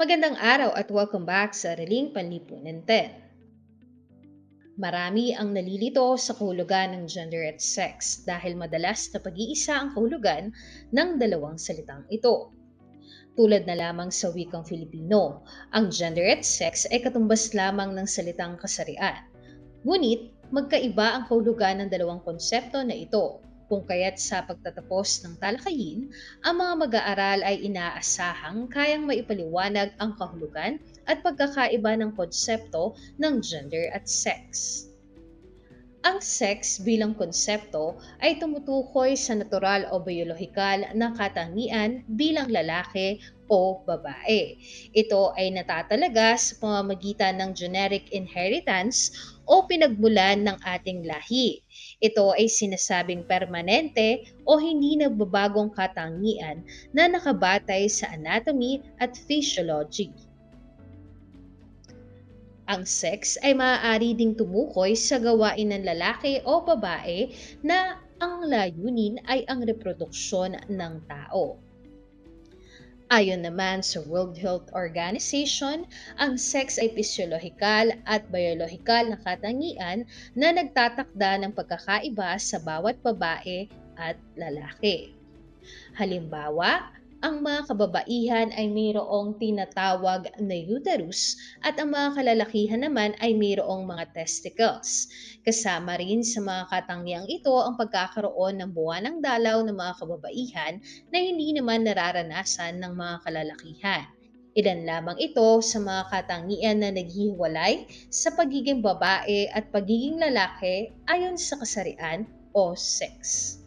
Magandang araw at welcome back sa Araling Panlipunan 10. Marami ang nalilito sa kahulugan ng gender at sex dahil madalas na pag-iisa ang kahulugan ng dalawang salitang ito. Tulad na lamang sa wikang Filipino, ang gender at sex ay katumbas lamang ng salitang kasarian. Ngunit, magkaiba ang kahulugan ng dalawang konsepto na ito kung kaya't sa pagtatapos ng talakayin, ang mga mag-aaral ay inaasahang kayang maipaliwanag ang kahulugan at pagkakaiba ng konsepto ng gender at sex. Ang sex bilang konsepto ay tumutukoy sa natural o biolohikal na katangian bilang lalaki o babae. Ito ay natatalaga sa pamamagitan ng generic inheritance o pinagmulan ng ating lahi. Ito ay sinasabing permanente o hindi nagbabagong katangian na nakabatay sa anatomy at physiology. Ang sex ay maaari ding tumukoy sa gawain ng lalaki o babae na ang layunin ay ang reproduksyon ng tao. Ayon naman sa World Health Organization, ang sex ay pisyolohikal at biyolohikal na katangian na nagtatakda ng pagkakaiba sa bawat babae at lalaki. Halimbawa, ang mga kababaihan ay mayroong tinatawag na uterus at ang mga kalalakihan naman ay mayroong mga testicles. Kasama rin sa mga katangiang ito ang pagkakaroon ng buwan ng dalaw ng mga kababaihan na hindi naman nararanasan ng mga kalalakihan. Ilan lamang ito sa mga katangian na naghihiwalay sa pagiging babae at pagiging lalaki ayon sa kasarian o sex.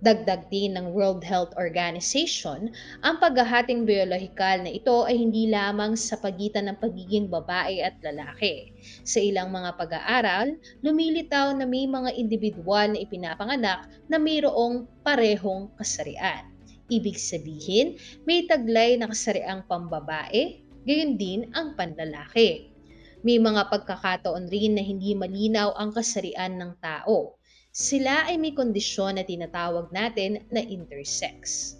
Dagdag din ng World Health Organization, ang paghahating biolohikal na ito ay hindi lamang sa pagitan ng pagiging babae at lalaki. Sa ilang mga pag-aaral, lumilitaw na may mga individual na ipinapanganak na mayroong parehong kasarian. Ibig sabihin, may taglay na kasariang pambabae, gayon din ang panlalaki. May mga pagkakataon rin na hindi malinaw ang kasarian ng tao sila ay may kondisyon na tinatawag natin na intersex.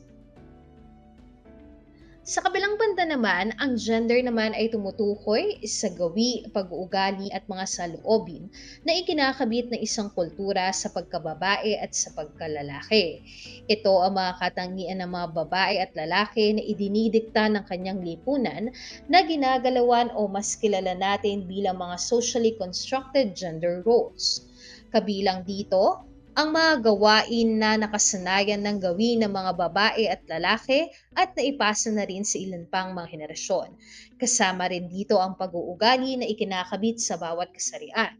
Sa kabilang banda naman, ang gender naman ay tumutukoy sa gawi, pag-uugali at mga saloobin na ikinakabit ng isang kultura sa pagkababae at sa pagkalalaki. Ito ang mga katangian ng mga babae at lalaki na idinidikta ng kanyang lipunan na ginagalawan o mas kilala natin bilang mga socially constructed gender roles. Kabilang dito, ang mga gawain na nakasanayan ng gawin ng mga babae at lalaki at naipasa na rin sa ilan pang mga henerasyon. Kasama rin dito ang pag-uugali na ikinakabit sa bawat kasarian.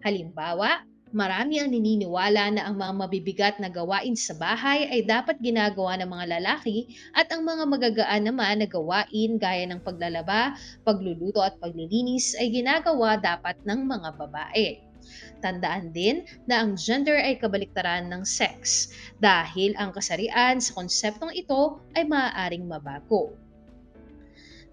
Halimbawa, marami ang nininiwala na ang mga mabibigat na gawain sa bahay ay dapat ginagawa ng mga lalaki at ang mga magagaan naman na gawain gaya ng paglalaba, pagluluto at paglilinis ay ginagawa dapat ng mga babae. Tandaan din na ang gender ay kabaliktaran ng sex dahil ang kasarian sa konseptong ito ay maaaring mabago.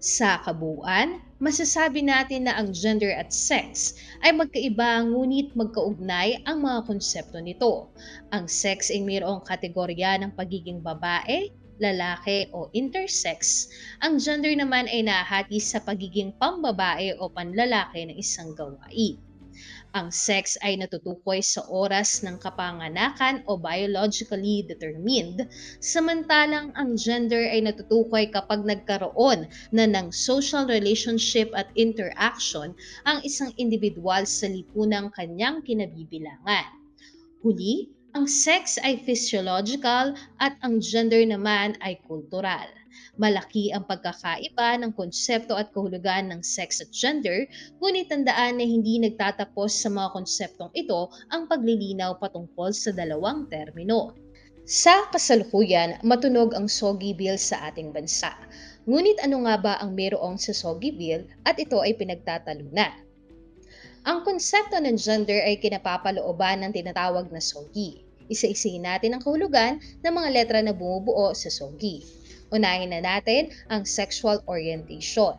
Sa kabuuan, masasabi natin na ang gender at sex ay magkaiba ngunit magkaugnay ang mga konsepto nito. Ang sex ay mayroong kategorya ng pagiging babae, lalaki o intersex. Ang gender naman ay nahati sa pagiging pambabae o panlalaki ng isang gawain. Ang sex ay natutukoy sa oras ng kapanganakan o biologically determined, samantalang ang gender ay natutukoy kapag nagkaroon na ng social relationship at interaction ang isang individual sa lipunang kanyang kinabibilangan. Huli, ang sex ay physiological at ang gender naman ay kultural. Malaki ang pagkakaiba ng konsepto at kahulugan ng sex at gender, ngunit tandaan na hindi nagtatapos sa mga konseptong ito ang paglilinaw patungkol sa dalawang termino. Sa kasalukuyan, matunog ang SOGI Bill sa ating bansa. Ngunit ano nga ba ang mayroong sa SOGI Bill at ito ay pinagtatalunan? Ang konsepto ng gender ay kinapapalooban ng tinatawag na SOGI. Isa-isahin natin ang kahulugan ng mga letra na bumubuo sa SOGI. Unahin na natin ang sexual orientation.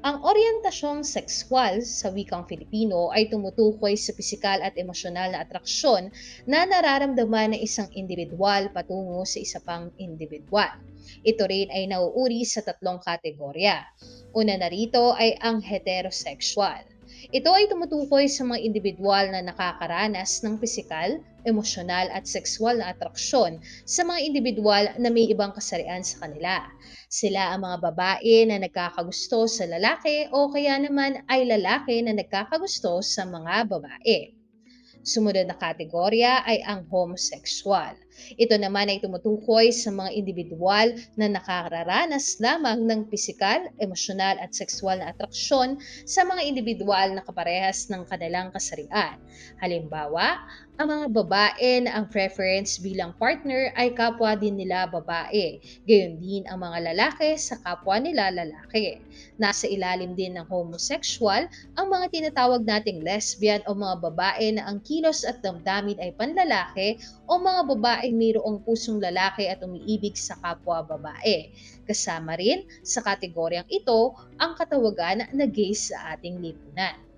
Ang orientasyong sexual sa wikang Filipino ay tumutukoy sa pisikal at emosyonal na atraksyon na nararamdaman ng isang individual patungo sa isa pang individual. Ito rin ay nauuri sa tatlong kategorya. Una na rito ay ang heterosexual. Ito ay tumutukoy sa mga individual na nakakaranas ng pisikal, emosyonal at sexual na atraksyon sa mga individual na may ibang kasarian sa kanila. Sila ang mga babae na nagkakagusto sa lalaki o kaya naman ay lalaki na nagkakagusto sa mga babae. Sumunod na kategorya ay ang homosexual. Ito naman ay tumutukoy sa mga individual na nakararanas lamang ng pisikal, emosyonal at sexual na atraksyon sa mga individual na kaparehas ng kanilang kasarian. Halimbawa, ang mga babae na ang preference bilang partner ay kapwa din nila babae. Gayon din ang mga lalaki sa kapwa nila lalaki. Nasa ilalim din ng homosexual ang mga tinatawag nating lesbian o mga babae na ang kilos at damdamin ay panlalaki o mga babaeng mayroong pusong lalaki at umiibig sa kapwa babae. Kasama rin sa kategoryang ito ang katawagan na gay sa ating lipunan.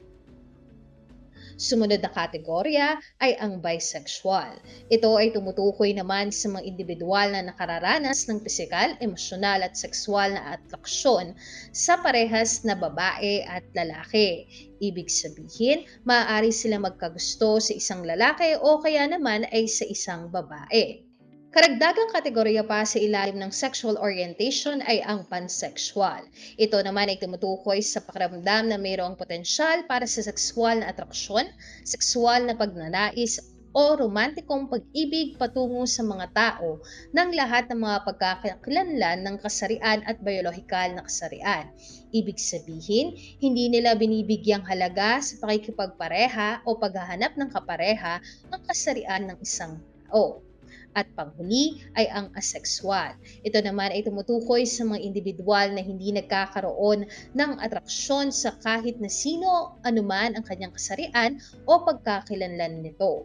Sumunod na kategorya ay ang bisexual. Ito ay tumutukoy naman sa mga individual na nakararanas ng pisikal, emosyonal at sexual na atraksyon sa parehas na babae at lalaki. Ibig sabihin, maaari sila magkagusto sa isang lalaki o kaya naman ay sa isang babae. Karagdagang kategorya pa sa ilalim ng sexual orientation ay ang pansexual. Ito naman ay tumutukoy sa pakiramdam na mayroong potensyal para sa sexual na atraksyon, sexual na pagnanais, o romantikong pag-ibig patungo sa mga tao ng lahat ng mga pagkakakilanlan ng kasarian at biyolohikal na kasarian. Ibig sabihin, hindi nila binibigyang halaga sa pakikipagpareha o paghahanap ng kapareha ng kasarian ng isang tao. At panghuli ay ang asexual. Ito naman ay tumutukoy sa mga individual na hindi nagkakaroon ng atraksyon sa kahit na sino anuman ang kanyang kasarian o pagkakilanlan nito.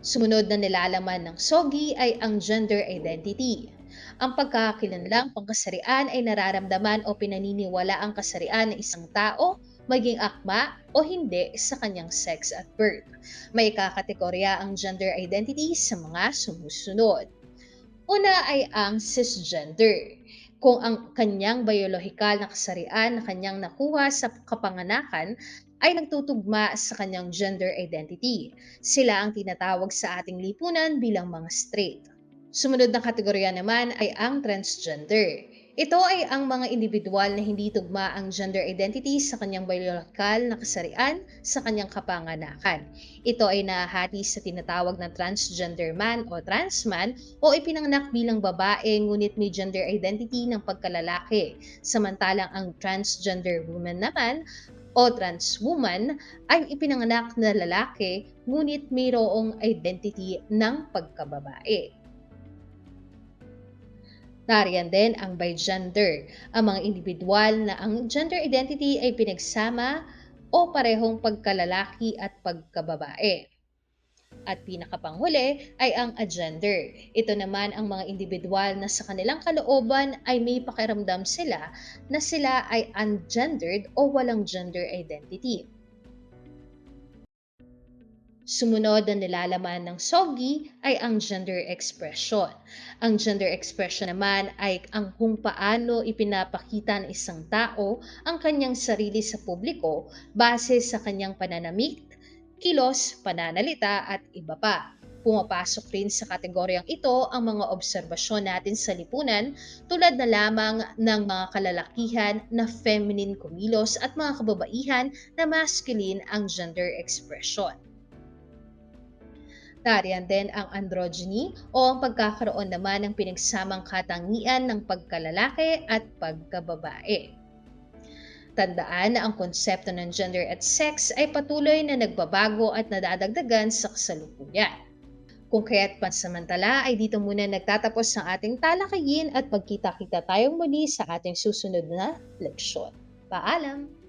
Sumunod na nilalaman ng SOGI ay ang gender identity. Ang pagkakakilanlang pangkasarian ay nararamdaman o pinaniniwala ang kasarian ng isang tao maging akma o hindi sa kanyang sex at birth. May kakategorya ang gender identity sa mga sumusunod. Una ay ang cisgender. Kung ang kanyang biyolohikal na kasarian na kanyang nakuha sa kapanganakan ay nagtutugma sa kanyang gender identity. Sila ang tinatawag sa ating lipunan bilang mga straight. Sumunod na kategorya naman ay ang transgender. Ito ay ang mga individual na hindi tugma ang gender identity sa kanyang biological na kasarian sa kanyang kapanganakan. Ito ay nahati sa tinatawag na transgender man o transman o ipinanganak bilang babae ngunit may gender identity ng pagkalalaki. Samantalang ang transgender woman naman o trans woman ay ipinanganak na lalaki ngunit mayroong identity ng pagkababae. Nariyan din ang bigender, ang mga individual na ang gender identity ay pinagsama o parehong pagkalalaki at pagkababae. At pinakapanghuli ay ang agender. Ito naman ang mga individual na sa kanilang kalooban ay may pakiramdam sila na sila ay ungendered o walang gender identity. Sumunod na nilalaman ng SOGI ay ang gender expression. Ang gender expression naman ay ang kung paano ipinapakita ng isang tao ang kanyang sarili sa publiko base sa kanyang pananamit, kilos, pananalita at iba pa. Pumapasok rin sa kategoryang ito ang mga obserbasyon natin sa lipunan tulad na lamang ng mga kalalakihan na feminine kumilos at mga kababaihan na masculine ang gender expression. Tariyan din ang androgyny o ang pagkakaroon naman ng pinagsamang katangian ng pagkalalaki at pagkababae. Tandaan na ang konsepto ng gender at sex ay patuloy na nagbabago at nadadagdagan sa kasalukuyan. Kung kaya't pansamantala ay dito muna nagtatapos ang ating talakayin at pagkita-kita tayong muli sa ating susunod na leksyon. Paalam!